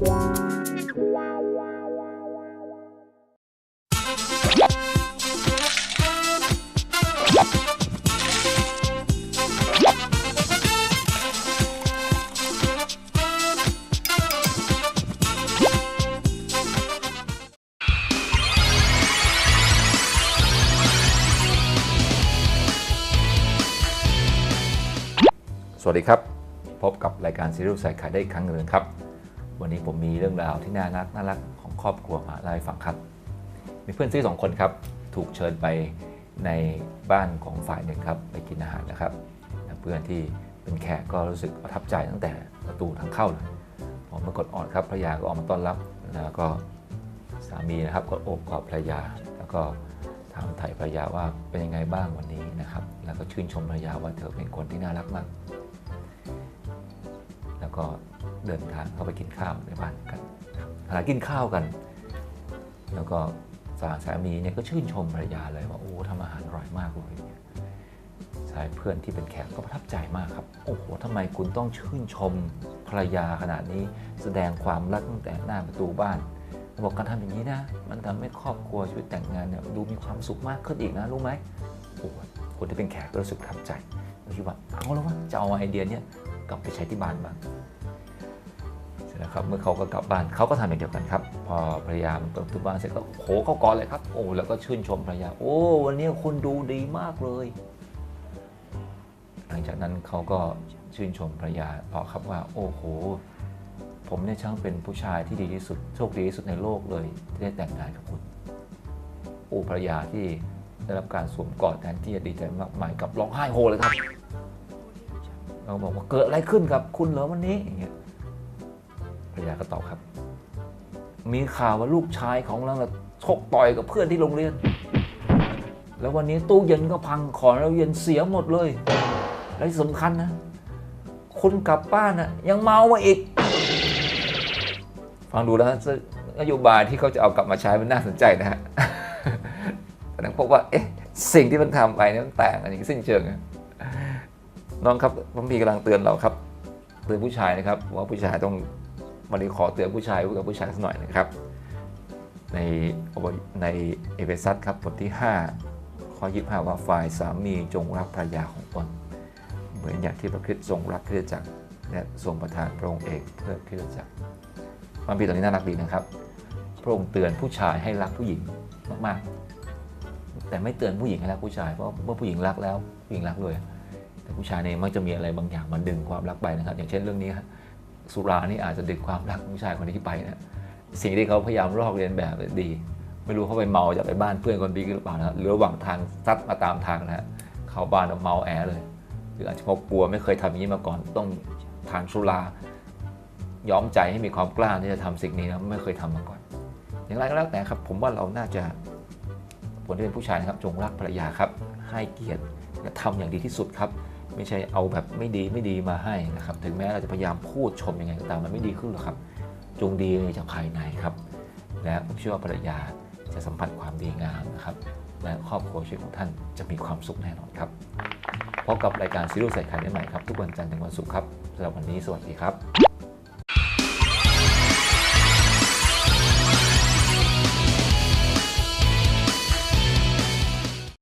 ส วัสดีครับ พบกับรายการซีรีส์ส่ไข่ได้อีกครั้งหนึ่งครับ วันนี้ผมมีเรื่องราวที่น่ารักน่ารักของครอบครัวมาเล่าให้ฟังครับ มีเพื่อนซีสองคนครับ ถูกเชิญไปในบ้านของฝ่ายหนึ่งครับ ไปกินอาหารนะครับ เพื่อนที่เป็นแขกก็รู้สึกประทับใจตั้งแต่ประตูทางเข้าเลยพอมากดออดครับภรรยาก็ออกมาต้อนรับแล้วก็สามีนะครับก็โอบกอดภรรยา แล้วก็ถามถ่ายภรรยาว่าเป็นยังไงบ้างวันนี้นะครับ แล้วก็ชื่นชมภรรยาว่าเธอเป็นคนที่น่ารักมาก ก็เดินทางเข้าไปกินข้าวในบ้านกันครับขณะกินข้าวกัน แล้วก็สาสามีเนี่ยก็ชื่นชมภรรยาเลยว่าโอ้ทำอาหารอร่อยมากเลยชายเพื่อนที่เป็นแขกก็ประทับใจมากครับ โอ้โหทำไมคุณต้องชื่นชมภรรยาขนาดนี้แสดงความรักตั้งแต่หน้าประตูบ้านบอกการทำอย่างนี้นะ มันทำให้ครอบครัวชีวิตแต่งงานเนี่ยดูมีความสุขมากขึ้นอีกนะรู้ไหมโอ้โหคนที่เป็นแขกก็รู้สึกประทับใจคิดว่าเอาแล้ววะจะเอาไอเดียเนี้ยกลับไปใช้ที่บ้านบ้าง เสร็จแล้วครับเมื่อเขาก็กลับบ้านเขาก็ทำอย่างเดียวกันครับ พอภรรยาเปิดประตูบ้านเสร็จก็โผล่เขากอดเลยครับ โอ้แล้วก็ชื่นชมภรรยา โอ้วันนี้คุณดูดีมากเลย หลังจากนั้นเขาก็ชื่นชมภรรยาต่อครับว่า โอ้โห ผมเนี่ยช่างเป็นผู้ชายที่ดีที่สุดโชคดีที่สุดในโลกเลย ที่ได้แต่งงานกับคุณโอ้ภรรยาที่ได้รับการสวมกอดแทนที่จะดีใจมากมายกับร้องไห้โฮเลยครับเราบอกว่าเกิดอะไรขึ้นกับคุณเหรอวันนี้อย่างเงี้ย ภรรยาก็ตอบครับ มีข่าวว่าลูกชายของเราชกต่อยกับเพื่อนที่โรงเรียน แล้ววันนี้ตู้เย็นก็พังของเราเย็นเสียหมดเลย และที่สำคัญนะคุณกลับบ้านน่ะยังเมามาอีก ฟังดูแล้วนโยบายที่เขาจะเอากลับมาใช้มันน่าสนใจนะฮะแต่นั้นพบว่าเอ๊ะสิ่งที่มันทำไปนี่มันแต่างกันอย่างสิ้นเชิงน้องครับพระพีกำลังเตือนเราครับเตือนผู้ชายนะครับว่าผู้ชายต้อง วันนี้ขอเตือนผู้ชายกับผู้ชายสักหน่อยนะครับ ในในเอเฟซัสครับบทที่ 5 ข้อ 25 ว่าฝ่ายสามีจงรักภรรยาของตนเหมือนอย่างที่พระคริสต์ทรงรักคริสตจักร และทรงประทานพระองค์เองเพื่อคริสตจักรมันพีตอนนี้น่ารักดีนะครับ พระองค์เตือนผู้ชายให้รักผู้หญิงมากๆ แต่ไม่เตือนผู้หญิงให้รักผู้ชายเพราะเมื่อผู้หญิงรักแล้วผู้หญิงรักเลยแต่ผู้ชายเนี่ยมักจะมีอะไรบางอย่างมาดึงความรักไปนะครับ อย่างเช่นเรื่องนี้ครับ สุรานี่อาจจะดึงความรักของผู้ชายคนนี้ไปนะสิ่งที่เขาพยายามลอกเลียนแบบดี ไม่รู้เขาไปเมาจากไปบ้านเพื่อนคนดีหรือเปล่านะหรือระหว่างทางซัดมาตามทางนะเข้าบ้านเมาแอเลย หรืออาจจะเพราะกลัวไม่เคยทำอย่างนี้มาก่อนต้องทานสุราย้อมใจให้มีความกล้าที่จะทำสิ่งนี้นะไม่เคยทำมาก่อน อย่างไรก็แล้วแต่ครับ ผมว่าเราน่าจะคนที่เป็นผู้ชายนะครับ จงรักภรรยาครับ ให้เกียรติและทำอย่างดีที่สุดครับ ไม่ใช่เอาแบบไม่ดีไม่ดีมาให้นะครับ ถึงแม้เราจะพยายามพูดชมยังไงก็ตามมันไม่ดีขึ้นหรอกครับ จงดีจากภายในครับ และผมเชื่อว่าภรรยาจะสัมผัสความดีงามนะครับ และครอบครัวชีวิตของท่านจะมีความสุขแน่นอนครับพบกับรายการซีรีส์ใส่ไข่ได้ใหม่ครับ ทุกวันจันทร์ถึงวันศุกร์ครับสำหรับวันนี้สวัสดีครับ